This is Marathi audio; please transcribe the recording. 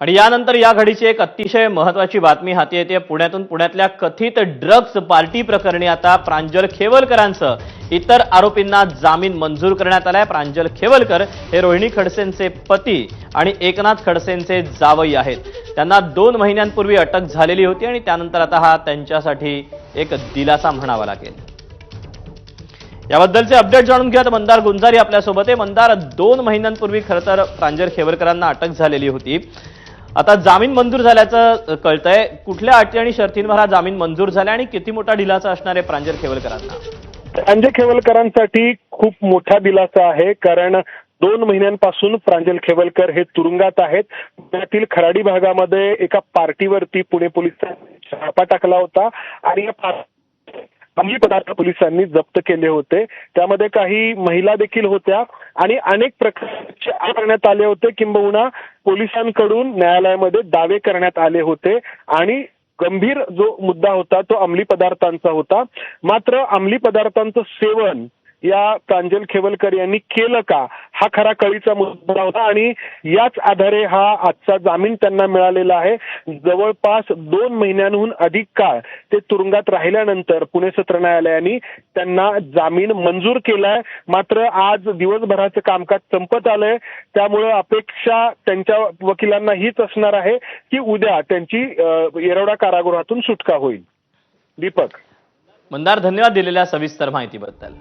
आणि यानंतर या घडीची एक अतिशय महत्वाची बातमी हाती येते. पुण्यातून पुण्यातल्या कथित ड्रग्ज पार्टी प्रकरणी आता प्रांजल खेवलकरांसह इतर आरोपींना जामीन मंजूर करण्यात आलाय. प्रांजल खेवलकर हे रोहिणी खडसेंचे पती आणि एकनाथ खडसेंचे जावई आहेत. त्यांना दोन महिन्यांपूर्वी अटक झालेली होती आणि त्यानंतर आता हा त्यांच्यासाठी एक दिलासा म्हणावा लागेल. याबद्दलचे अपडेट जाणून घ्या तर मंदार गुंजारी आपल्यासोबत आहे. मंदार दोन महिन्यांपूर्वी खरं तर प्रांजल खेवलकरांना अटक झालेली होती. आता जामीन मंजूर झाल्याचं कळतंय. कुठल्या अटी आणि शर्तींवर हा जामीन मंजूर झाला आणि किती मोठा दिलासा असणार आहे प्रांजल खेवलकरांना? प्रांजल खेवलकरांसाठी खूप मोठा दिलासा आहे कारण दोन महिन्यांपासून प्रांजल खेवलकर हे तुरुंगात आहेत. पुण्यातील खराडी भागामध्ये एका पार्टीवरती पुणे पोलिसांनी छापा टाकला होता आणि या अंमली पदार्थ पोलिसांनी जप्त केले होते. त्यामध्ये काही महिला देखील होत्या आणि अनेक प्रकारचे करण्यात आले होते. किंबहुना पोलिसांकडून न्यायालयामध्ये दावे करण्यात आले होते. आणि गंभीर जो मुद्दा होता तो अंमली पदार्थांचा होता. मात्र अंमली पदार्थांचं सेवन या प्रांजल खेवलकर यांनी केलं का? हा खरा कळीचा मुद्दा होता आणि याच आधारे हा आजचा जामीन त्यांना मिळालेला आहे. जवळपास दोन महिन्यांहून अधिक काळ ते तुरुंगात राहिल्यानंतर पुणे सत्र न्यायालयाने त्यांना जामीन मंजूर केलाय. मात्र आज दिवसभराचं कामकाज संपत आलंय. त्यामुळे अपेक्षा त्यांच्या वकिलांना हीच असणार आहे की उद्या त्यांची येरवडा कारागृहातून सुटका होईल. दीपक. मंदार धन्यवाद दिलेल्या सविस्तर माहितीबद्दल.